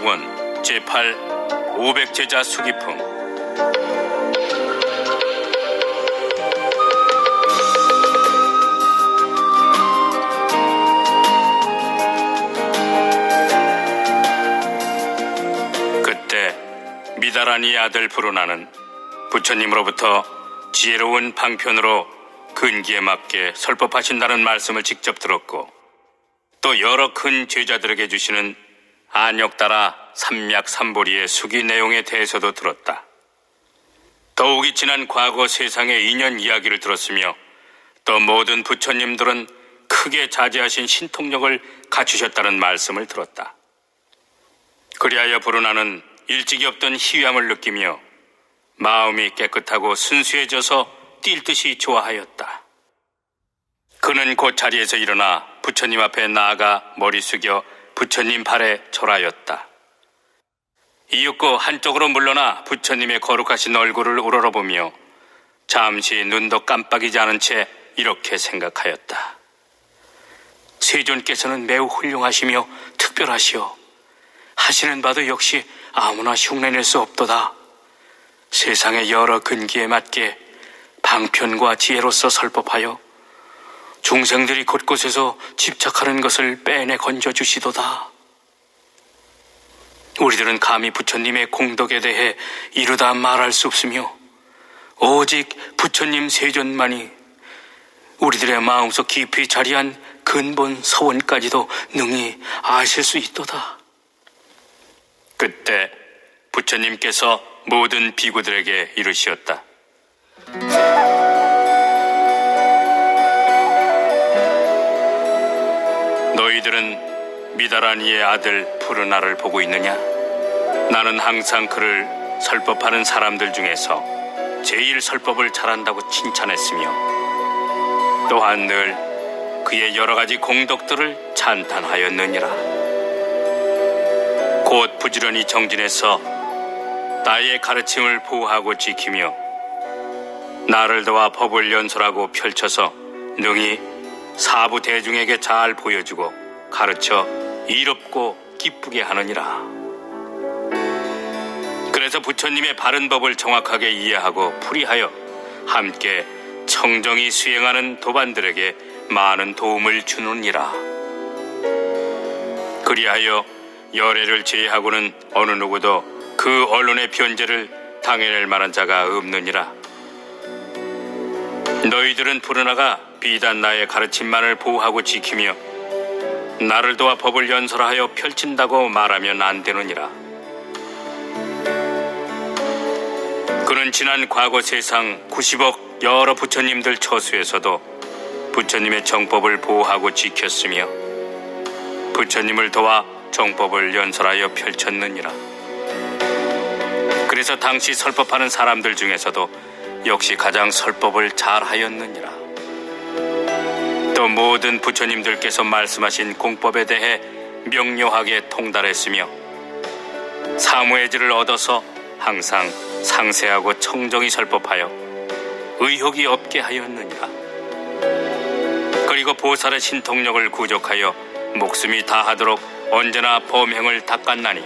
제4권 제8 500제자 수기품. 그때 미다라니 아들 브루나는 부처님으로부터 지혜로운 방편으로 근기에 맞게 설법하신다는 말씀을 직접 들었고 또 여러 큰 제자들에게 주시는 안역 따라 삼약 삼보리의 수기 내용에 대해서도 들었다. 더욱이 지난 과거 세상의 인연 이야기를 들었으며 또 모든 부처님들은 크게 자제하신 신통력을 갖추셨다는 말씀을 들었다. 그리하여 브루나는 일찍이 없던 희귀함을 느끼며 마음이 깨끗하고 순수해져서 뛸 듯이 좋아하였다. 그는 곧 자리에서 일어나 부처님 앞에 나아가 머리 숙여 부처님 발에 절하였다. 이윽고 한쪽으로 물러나 부처님의 거룩하신 얼굴을 우러러보며 잠시 눈도 깜빡이지 않은 채 이렇게 생각하였다. 세존께서는 매우 훌륭하시며 특별하시오. 하시는 바도 역시 아무나 흉내낼 수 없도다. 세상의 여러 근기에 맞게 방편과 지혜로서 설법하여 중생들이 곳곳에서 집착하는 것을 빼내 건져 주시도다. 우리들은 감히 부처님의 공덕에 대해 이루다 말할 수 없으며 오직 부처님 세존만이 우리들의 마음속 깊이 자리한 근본 서원까지도 능히 아실 수 있도다. 그때 부처님께서 모든 비구들에게 이르시었다. 미다라니의 아들 푸르나를 보고 있느냐? 나는 항상 그를 설법하는 사람들 중에서 제일 설법을 잘한다고 칭찬했으며 또한 늘 그의 여러 가지 공덕들을 찬탄하였느니라. 곧 부지런히 정진해서 나의 가르침을 보호하고 지키며 나를 도와 법을 연설하고 펼쳐서 능히 사부 대중에게 잘 보여주고 가르쳐 이롭고 기쁘게 하느니라. 그래서 부처님의 바른 법을 정확하게 이해하고 풀이하여 함께 청정히 수행하는 도반들에게 많은 도움을 주느니라. 그리하여 열애를 제외하고는 어느 누구도 그 언론의 변제를 당해낼 만한 자가 없느니라. 너희들은 부르나가 비단 나의 가르침만을 보호하고 지키며 나를 도와 법을 연설하여 펼친다고 말하면 안 되느니라. 그는 지난 과거 세상 90억 여러 부처님들 처수에서도 부처님의 정법을 보호하고 지켰으며 부처님을 도와 정법을 연설하여 펼쳤느니라. 그래서 당시 설법하는 사람들 중에서도 역시 가장 설법을 잘하였느니라. 또 모든 부처님들께서 말씀하신 공법에 대해 명료하게 통달했으며 사무의지를 얻어서 항상 상세하고 청정히 설법하여 의혹이 없게 하였느니라. 그리고 보살의 신통력을 구족하여 목숨이 다하도록 언제나 범행을 닦았나니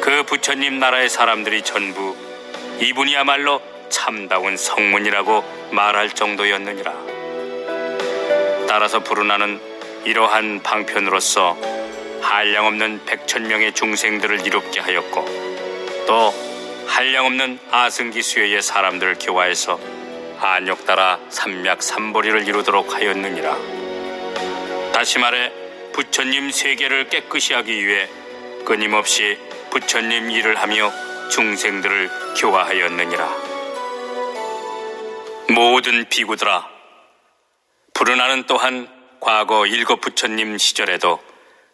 그 부처님 나라의 사람들이 전부 이분이야말로 참다운 성문이라고 말할 정도였느니라. 따라서 부르나는 이러한 방편으로서 한량없는 백천명의 중생들을 이롭게 하였고 또 한량없는 아승기 수요의 사람들을 교화해서 안욕 따라 삼약 삼보리를 이루도록 하였느니라. 다시 말해 부처님 세계를 깨끗이 하기 위해 끊임없이 부처님 일을 하며 중생들을 교화하였느니라. 모든 비구들아, 부르나는 또한 과거 일곱 부처님 시절에도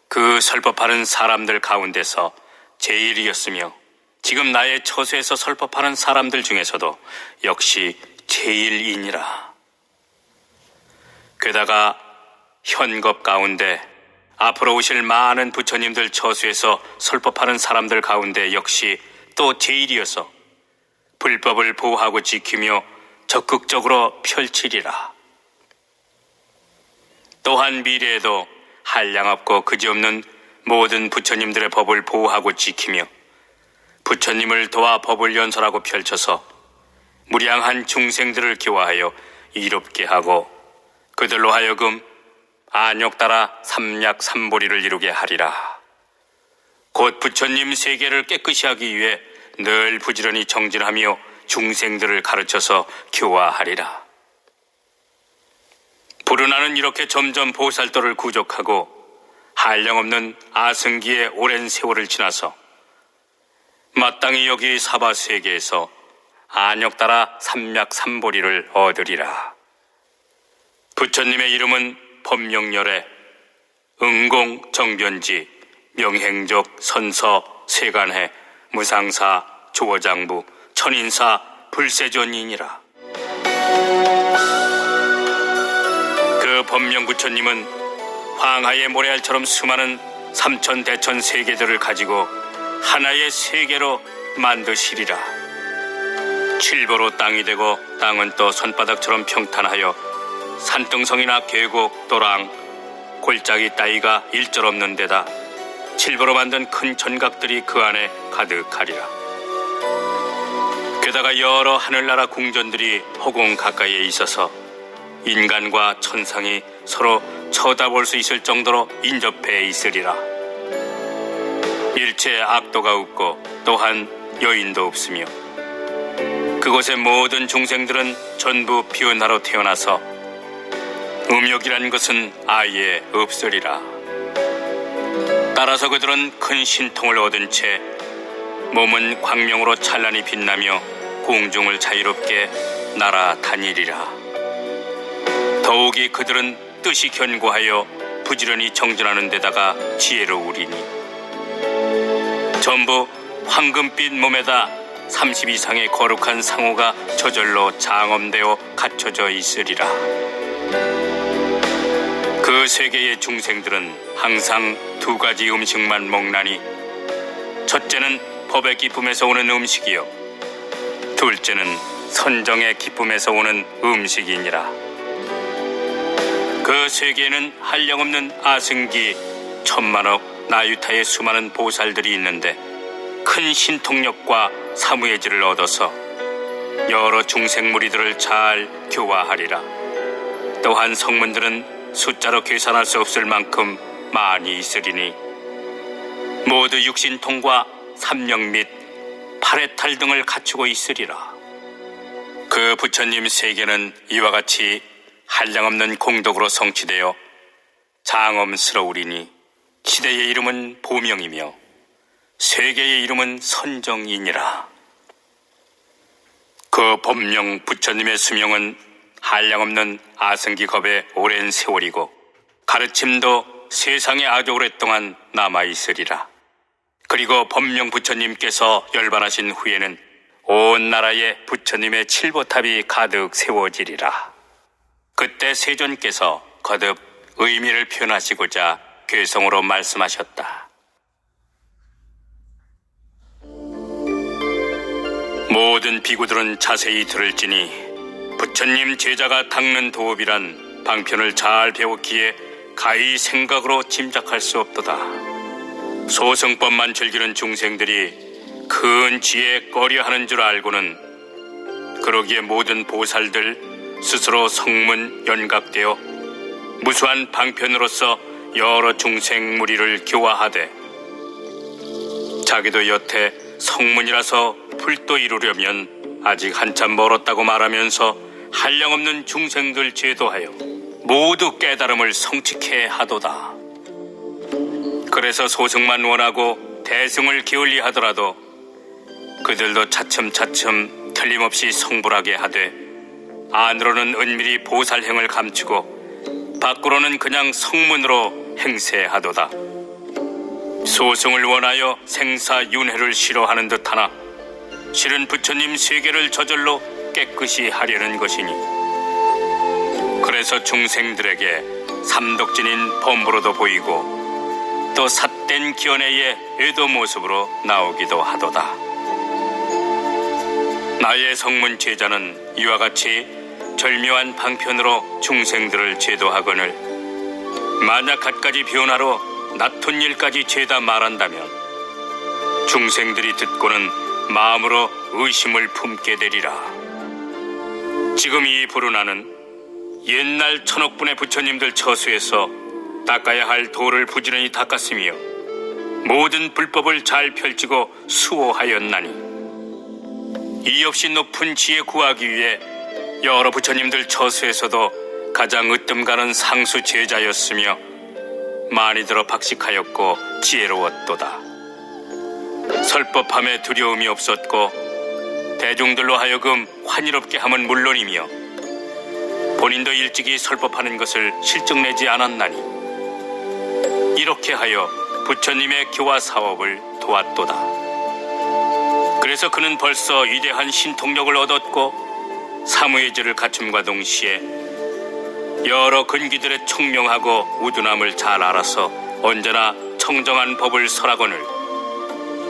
그 설법하는 사람들 가운데서 제일이었으며 지금 나의 처소에서 설법하는 사람들 중에서도 역시 제일이니라. 게다가 현겁 가운데 앞으로 오실 많은 부처님들 처수에서 설법하는 사람들 가운데 역시 또 제일이어서 불법을 보호하고 지키며 적극적으로 펼치리라. 또한 미래에도 한량없고 그지없는 모든 부처님들의 법을 보호하고 지키며 부처님을 도와 법을 연설하고 펼쳐서 무량한 중생들을 교화하여 이롭게 하고 그들로 하여금 안욕 따라 삼약 삼보리를 이루게 하리라. 곧 부처님 세계를 깨끗이 하기 위해 늘 부지런히 정진하며 중생들을 가르쳐서 교화하리라. 부르나는 이렇게 점점 보살도를 구족하고 한량없는 아승기의 오랜 세월을 지나서 마땅히 여기 사바 세계에서 안역 따라 삼약 삼보리를 얻으리라. 부처님의 이름은 법명열애, 응공 정변지, 명행적 선서, 세간해, 무상사, 조어장부, 천인사, 불세존이니라. 그 법명 부처님은 황하의 모래알처럼 수많은 삼천 대천 세계들을 가지고 하나의 세계로 만드시리라. 칠보로 땅이 되고 땅은 또 손바닥처럼 평탄하여 산등성이나 계곡, 도랑, 골짜기 따위가 일절 없는 데다 칠보로 만든 큰 전각들이 그 안에 가득하리라. 게다가 여러 하늘나라 궁전들이 허공 가까이에 있어서 인간과 천상이 서로 쳐다볼 수 있을 정도로 인접해 있으리라. 일체 악도가 없고 또한 여인도 없으며 그곳의 모든 중생들은 전부 비운하로 태어나서 음욕이란 것은 아예 없으리라. 따라서 그들은 큰 신통을 얻은 채 몸은 광명으로 찬란히 빛나며 공중을 자유롭게 날아다니리라. 더욱이 그들은 뜻이 견고하여 부지런히 정진하는 데다가 지혜로우리니 전부 황금빛 몸에다 30 이상의 거룩한 상호가 저절로 장엄되어 갖춰져 있으리라. 그 세계의 중생들은 항상 두 가지 음식만 먹나니 첫째는 법의 기쁨에서 오는 음식이요 둘째는 선정의 기쁨에서 오는 음식이니라. 그 세계에는 한량없는 아승기, 천만억, 나유타의 수많은 보살들이 있는데 큰 신통력과 사무예지를 얻어서 여러 중생 무리들을 잘 교화하리라. 또한 성문들은 숫자로 계산할 수 없을 만큼 많이 있으리니 모두 육신통과 삼령 및 팔해탈 등을 갖추고 있으리라. 그 부처님 세계는 이와 같이 한량없는 공덕으로 성취되어 장엄스러우리니 시대의 이름은 보명이며 세계의 이름은 선정이니라. 그 법명 부처님의 수명은 한량없는 아승기겁의 오랜 세월이고 가르침도 세상에 아주 오랫동안 남아 있으리라. 그리고 법명 부처님께서 열반하신 후에는 온 나라에 부처님의 칠보탑이 가득 세워지리라. 그때 세존께서 거듭 의미를 표현하시고자 괴성으로 말씀하셨다. 모든 비구들은 자세히 들을지니 부처님 제자가 닦는 도업이란 방편을 잘 배웠기에 가히 생각으로 짐작할 수 없도다. 소승법만 즐기는 중생들이 큰 지혜 꺼려하는 줄 알고는 그러기에 모든 보살들 스스로 성문 연각되어 무수한 방편으로서 여러 중생 무리를 교화하되 자기도 여태 성문이라서 불도 이루려면 아직 한참 멀었다고 말하면서 한량없는 중생들 제도하여 모두 깨달음을 성취케 하도다. 그래서 소승만 원하고 대승을 기울리 하더라도 그들도 차츰차츰 틀림없이 성불하게 하되 안으로는 은밀히 보살행을 감추고 밖으로는 그냥 성문으로 행세하도다. 소승을 원하여 생사윤회를 싫어하는 듯하나 실은 부처님 세계를 저절로 깨끗이 하려는 것이니 그래서 중생들에게 삼독진인 범부로도 보이고 또 삿된 기원회의 애도 모습으로 나오기도 하도다. 나의 성문 제자는 이와 같이 절묘한 방편으로 중생들을 제도하거늘 만약 갖가지 변화로 나쁜 일까지 죄다 말한다면 중생들이 듣고는 마음으로 의심을 품게 되리라. 지금 이 불운하는 옛날 천억분의 부처님들 처수에서 닦아야 할 도를 부지런히 닦았으며 모든 불법을 잘 펼치고 수호하였나니 이 없이 높은 지혜 구하기 위해 여러 부처님들 처수에서도 가장 으뜸 가는 상수 제자였으며 많이 들어 박식하였고 지혜로웠도다. 설법함에 두려움이 없었고 대중들로 하여금 환희롭게 함은 물론이며 본인도 일찍이 설법하는 것을 실증내지 않았나니 이렇게 하여 부처님의 교화 사업을 도왔도다. 그래서 그는 벌써 위대한 신통력을 얻었고 사무예지를 갖춤과 동시에 여러 근기들의 총명하고 우둔함을 잘 알아서 언제나 청정한 법을 설하거늘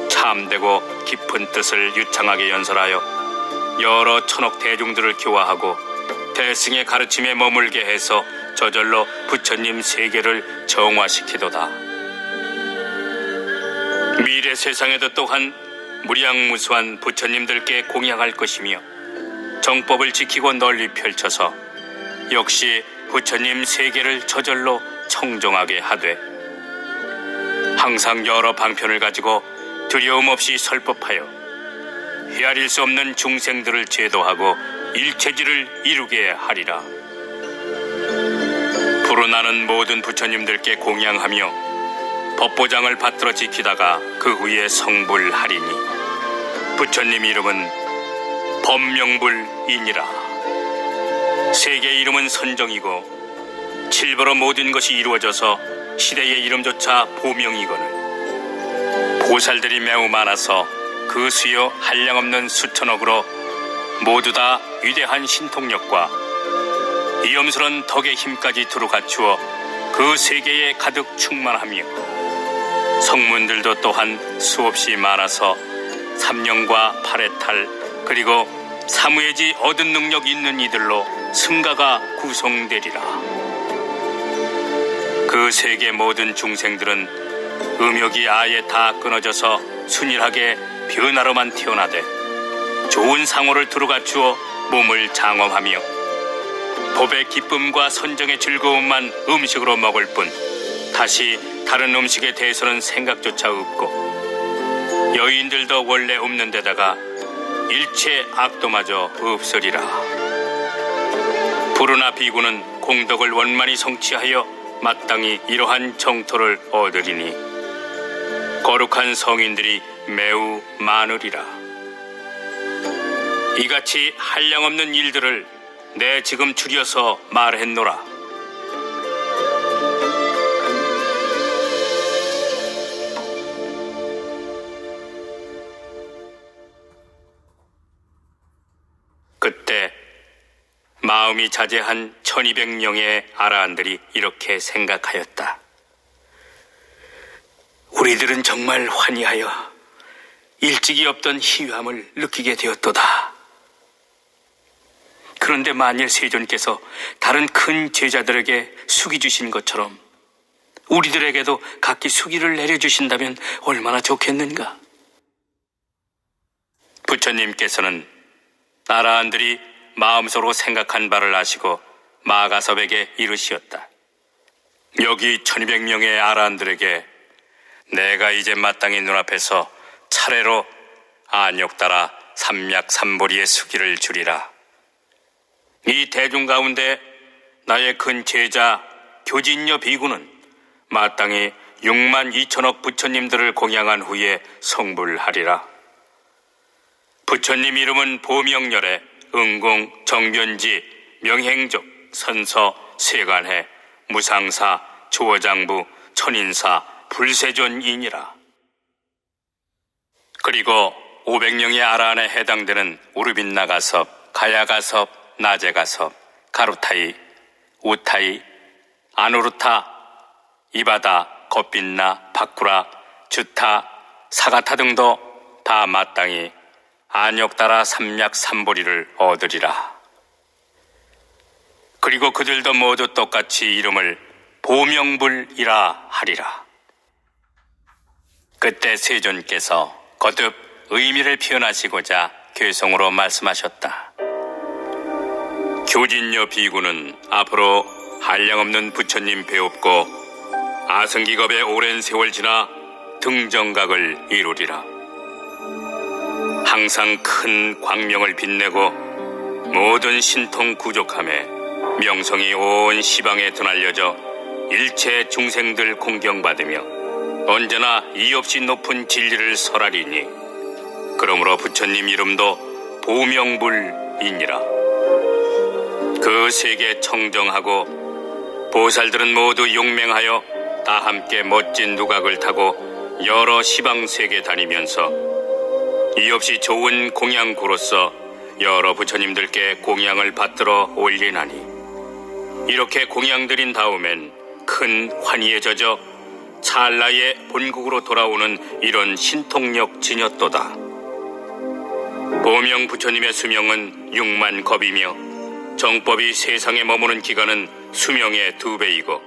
참되고 깊은 뜻을 유창하게 연설하여 여러 천억 대중들을 교화하고 대승의 가르침에 머물게 해서 저절로 부처님 세계를 정화시키도다. 미래 세상에도 또한 무량무수한 부처님들께 공양할 것이며 정법을 지키고 널리 펼쳐서 역시 부처님 세계를 저절로 청정하게 하되 항상 여러 방편을 가지고 두려움 없이 설법하여 헤아릴 수 없는 중생들을 제도하고 일체지를 이루게 하리라. 불어나는 모든 부처님들께 공양하며 법보장을 받들어 지키다가 그 후에 성불하리니 부처님 이름은 법명불이니라. 세계 이름은 선정이고 칠보로 모든 것이 이루어져서 시대의 이름조차 보명이거늘 보살들이 매우 많아서 그 수요 한량없는 수천억으로 모두 다 위대한 신통력과 위엄스런 덕의 힘까지 두루 갖추어 그 세계에 가득 충만하며 성문들도 또한 수없이 많아서 삼령과 팔의 탈 그리고 사무예지 얻은 능력 있는 이들로 승가가 구성되리라. 그 세계 모든 중생들은 음욕이 아예 다 끊어져서 순일하게 변화로만 태어나되 좋은 상호를 두루 갖추어 몸을 장엄하며 법의 기쁨과 선정의 즐거움만 음식으로 먹을 뿐 다시 다른 음식에 대해서는 생각조차 없고 여인들도 원래 없는 데다가 일체 악도마저 없으리라. 부르나 비구는 공덕을 원만히 성취하여 마땅히 이러한 정토를 얻으리니 거룩한 성인들이 매우 많으리라. 이같이 한량없는 일들을 내 지금 줄여서 말했노라 마음이 자제한 1200명의 아라한들이 이렇게 생각하였다. 우리들은 정말 환희하여 일찍이 없던 희유함을 느끼게 되었도다. 그런데 만일 세존께서 다른 큰 제자들에게 숙이 주신 것처럼 우리들에게도 각기 수기를 내려주신다면 얼마나 좋겠는가? 부처님께서는 나라한들이 마음속으로 생각한 바를 아시고 마가섭에게 이르시었다. 여기 1200명의 아란들에게 내가 이제 마땅히 눈앞에서 차례로 안욕 따라 삼약 삼보리의 수기를 주리라. 이 대중 가운데 나의 큰 제자 교진녀 비구는 마땅히 6만 2천억 부처님들을 공양한 후에 성불하리라. 부처님 이름은 보명열에 응공, 정변지, 명행족, 선서, 세관해, 무상사, 조어장부, 천인사, 불세존이니라. 그리고 500명의 아란에 해당되는 우르빈나가섭, 가야가섭, 나제가섭, 가루타이, 우타이, 아누르타, 이바다, 겉빛나, 바쿠라, 주타, 사가타 등도 다 마땅히 안역 따라 삼약 삼보리를 얻으리라. 그리고 그들도 모두 똑같이 이름을 보명불이라 하리라. 그때 세존께서 거듭 의미를 표현하시고자 괴성으로 말씀하셨다. 교진녀 비구는 앞으로 한량없는 부처님 배웁고 아승기겁의 오랜 세월 지나 등정각을 이루리라. 항상 큰 광명을 빛내고 모든 신통 구족함에 명성이 온 시방에 드날려져 일체 중생들 공경받으며 언제나 이없이 높은 진리를 설하리니 그러므로 부처님 이름도 보명불이니라. 그 세계 청정하고 보살들은 모두 용맹하여 다 함께 멋진 누각을 타고 여러 시방 세계 다니면서 이없이 좋은 공양구로서 여러 부처님들께 공양을 받들어 올리나니 이렇게 공양드린 다음엔 큰 환희에 젖어 찰나의 본국으로 돌아오는 이런 신통력 지녔도다. 보명 부처님의 수명은 6만 겁이며 정법이 세상에 머무는 기간은 수명의 두 배이고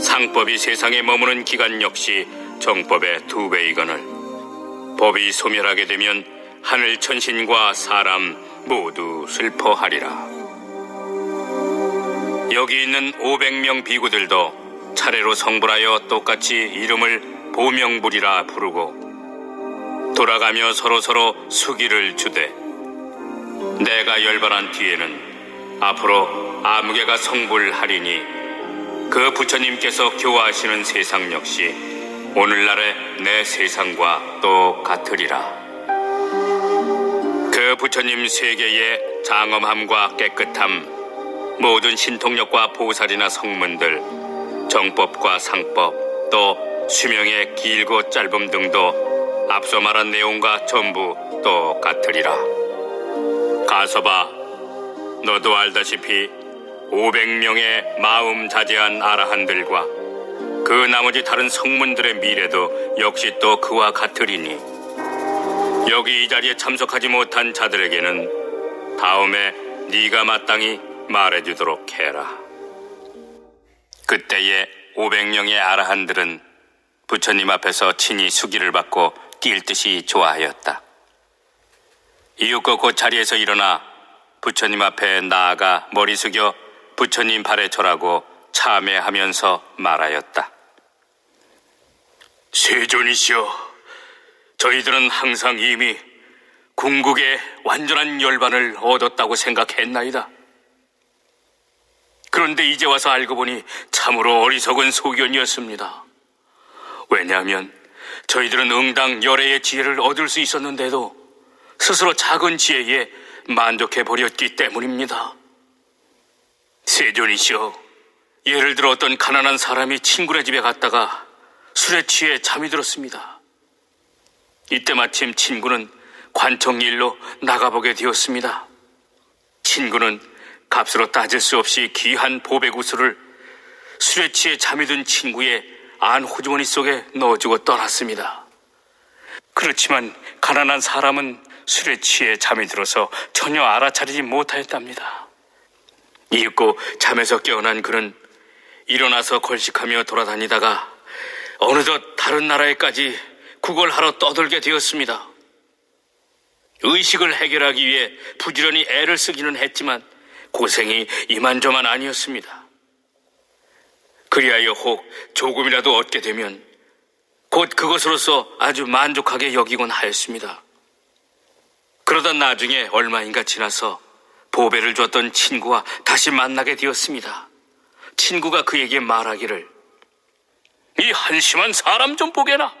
상법이 세상에 머무는 기간 역시 정법의 두 배이거늘 법이 소멸하게 되면 하늘 천신과 사람 모두 슬퍼하리라. 여기 있는 500명 비구들도 차례로 성불하여 똑같이 이름을 보명불이라 부르고 돌아가며 서로서로 수기를 주되 내가 열반한 뒤에는 앞으로 아무개가 성불하리니 그 부처님께서 교화하시는 세상 역시 오늘날의 내 세상과 똑같으리라. 그 부처님 세계의 장엄함과 깨끗함 모든 신통력과 보살이나 성문들, 정법과 상법, 또 수명의 길고 짧음 등도 앞서 말한 내용과 전부 똑같으리라. 가서 봐. 너도 알다시피 500명의 마음 자제한 아라한들과 그 나머지 다른 성문들의 미래도 역시 또 그와 같으리니 여기 이 자리에 참석하지 못한 자들에게는 다음에 네가 마땅히 말해주도록 해라. 그때의 500명의 아라한들은 부처님 앞에서 친히 수기를 받고 뛸 듯이 좋아하였다. 이윽고 그 자리에서 일어나 부처님 앞에 나아가 머리 숙여 부처님 발에 절하고 참회하면서 말하였다. 세존이시여, 저희들은 항상 이미 궁극의 완전한 열반을 얻었다고 생각했나이다. 그런데 이제 와서 알고 보니 참으로 어리석은 소견이었습니다. 왜냐하면 저희들은 응당 열애의 지혜를 얻을 수 있었는데도 스스로 작은 지혜에 만족해 버렸기 때문입니다. 세존이시여, 예를 들어 어떤 가난한 사람이 친구네 집에 갔다가 술에 취해 잠이 들었습니다. 이때 마침 친구는 관청 일로 나가보게 되었습니다. 친구는 값으로 따질 수 없이 귀한 보배구슬을 술에 취해 잠이 든 친구의 안 호주머니 속에 넣어주고 떠났습니다. 그렇지만 가난한 사람은 술에 취해 잠이 들어서 전혀 알아차리지 못하였답니다. 이윽고 잠에서 깨어난 그는 일어나서 걸식하며 돌아다니다가 어느덧 다른 나라에까지 구걸하러 떠들게 되었습니다. 의식을 해결하기 위해 부지런히 애를 쓰기는 했지만 고생이 이만저만 아니었습니다. 그리하여 혹 조금이라도 얻게 되면 곧 그것으로서 아주 만족하게 여기곤 하였습니다. 그러다 나중에 얼마인가 지나서 보배를 줬던 친구와 다시 만나게 되었습니다. 친구가 그에게 말하기를 이 한심한 사람 좀 보게나.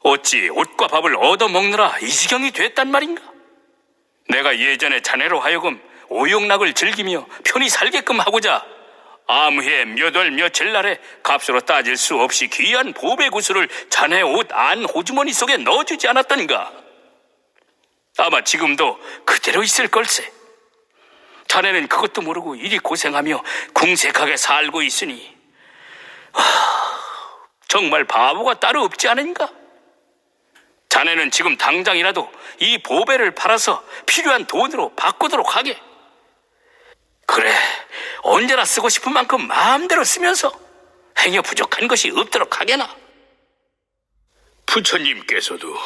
어찌 옷과 밥을 얻어먹느라 이 지경이 됐단 말인가? 내가 예전에 자네로 하여금 오용락을 즐기며 편히 살게끔 하고자 아무해 몇월 며칠 날에 값으로 따질 수 없이 귀한 보배 구슬을 자네 옷 안 호주머니 속에 넣어주지 않았던가? 아마 지금도 그대로 있을 걸세. 자네는 그것도 모르고 이리 고생하며 궁색하게 살고 있으니 하, 정말 바보가 따로 없지 않은가? 자네는 지금 당장이라도 이 보배를 팔아서 필요한 돈으로 바꾸도록 하게. 그래, 언제나 쓰고 싶은 만큼 마음대로 쓰면서 행여 부족한 것이 없도록 하게나. 부처님께서도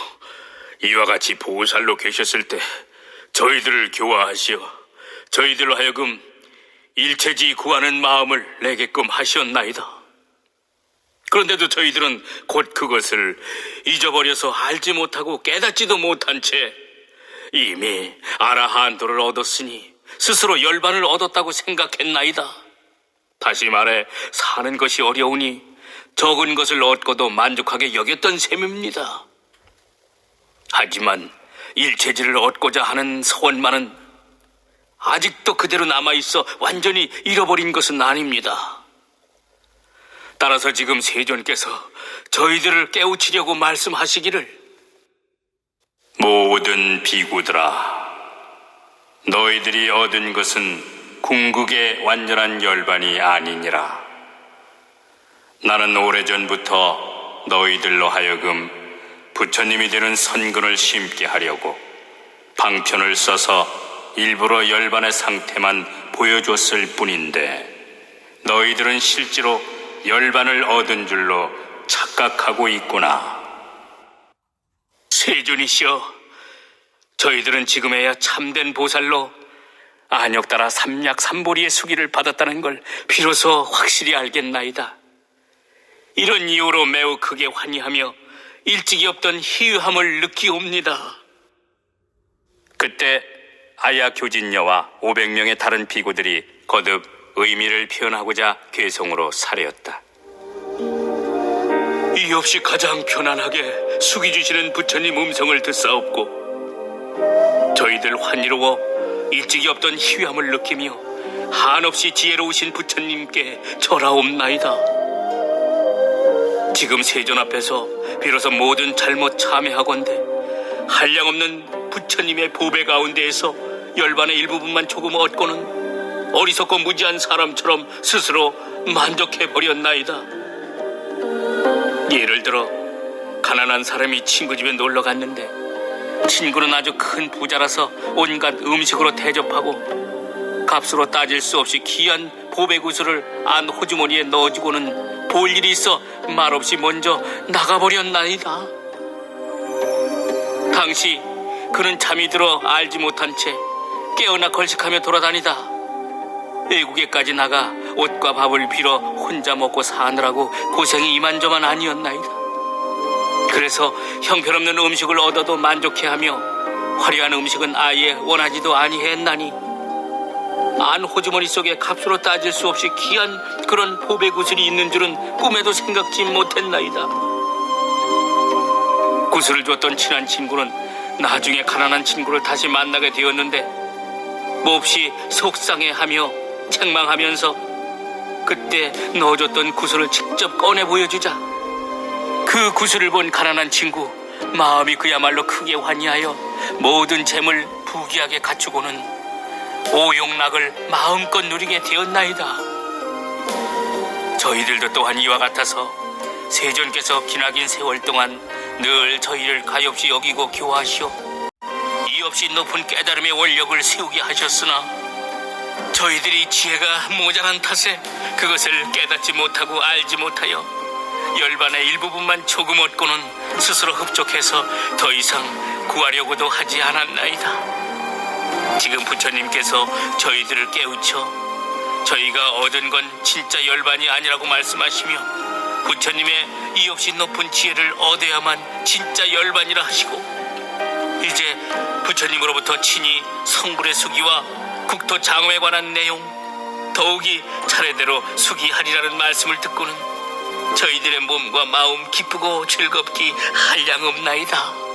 이와 같이 보살로 계셨을 때 저희들을 교화하시어 저희들로 하여금 일체지 구하는 마음을 내게끔 하셨나이다. 그런데도 저희들은 곧 그것을 잊어버려서 알지 못하고 깨닫지도 못한 채 이미 아라한도를 얻었으니 스스로 열반을 얻었다고 생각했나이다. 다시 말해 사는 것이 어려우니 적은 것을 얻고도 만족하게 여겼던 셈입니다. 하지만 일체지를 얻고자 하는 소원만은 아직도 그대로 남아있어 완전히 잃어버린 것은 아닙니다. 따라서 지금 세존께서 저희들을 깨우치려고 말씀하시기를 모든 비구들아 너희들이 얻은 것은 궁극의 완전한 열반이 아니니라 나는 오래전부터 너희들로 하여금 부처님이 되는 선근을 심게 하려고 방편을 써서 일부러 열반의 상태만 보여줬을 뿐인데 너희들은 실제로 열반을 얻은 줄로 착각하고 있구나. 세존이시여, 저희들은 지금에야 참된 보살로 안역 따라 삼약 삼보리의 수기를 받았다는 걸 비로소 확실히 알겠나이다. 이런 이유로 매우 크게 환희하며 일찍이 없던 희유함을 느끼옵니다. 그때 아야 교진녀와 500명의 다른 비구들이 거듭 의미를 표현하고자 괴성으로 사려였다. 이 없이 가장 편안하게 숙이 주시는 부처님 음성을 듣사옵고 저희들 환희로워 일찍이 없던 희유함을 느끼며 한없이 지혜로우신 부처님께 절하옵나이다. 지금 세존 앞에서 비로소 모든 잘못 참회하건대 한량없는 부처님의 보배 가운데에서 열반의 일부분만 조금 얻고는 어리석고 무지한 사람처럼 스스로 만족해 버렸나이다. 예를 들어 가난한 사람이 친구 집에 놀러 갔는데 친구는 아주 큰 부자라서 온갖 음식으로 대접하고 값으로 따질 수 없이 귀한 보배구슬을 안 호주머니에 넣어주고는 볼 일이 있어 말없이 먼저 나가버렸나이다. 당시 그는 잠이 들어 알지 못한 채 깨어나 걸식하며 돌아다니다 외국에까지 나가 옷과 밥을 빌어 혼자 먹고 사느라고 고생이 이만저만 아니었나이다. 그래서 형편없는 음식을 얻어도 만족해하며 화려한 음식은 아예 원하지도 아니했나니 안 호주머니 속에 값으로 따질 수 없이 귀한 그런 보배 구슬이 있는 줄은 꿈에도 생각지 못했나이다. 구슬을 줬던 친한 친구는 나중에 가난한 친구를 다시 만나게 되었는데 몹시 속상해하며 책망하면서 그때 넣어줬던 구슬을 직접 꺼내 보여주자 그 구슬을 본 가난한 친구 마음이 그야말로 크게 환희하여 모든 재물 부귀하게 갖추고는 오용락을 마음껏 누리게 되었나이다. 저희들도 또한 이와 같아서 세존께서 기나긴 세월 동안 늘 저희를 가엾이 여기고 교화하시오 이 없이 높은 깨달음의 원력을 세우게 하셨으나 저희들이 지혜가 모자란 탓에 그것을 깨닫지 못하고 알지 못하여 열반의 일부분만 조금 얻고는 스스로 흡족해서 더 이상 구하려고도 하지 않았나이다. 지금 부처님께서 저희들을 깨우쳐 저희가 얻은 건 진짜 열반이 아니라고 말씀하시며 부처님의 이 없이 높은 지혜를 얻어야만 진짜 열반이라 하시고 이제 부처님으로부터 친히 성불의 수기와 국토 장엄에 관한 내용 더욱이 차례대로 수기하리라는 말씀을 듣고는 저희들의 몸과 마음 기쁘고 즐겁기 한량없나이다.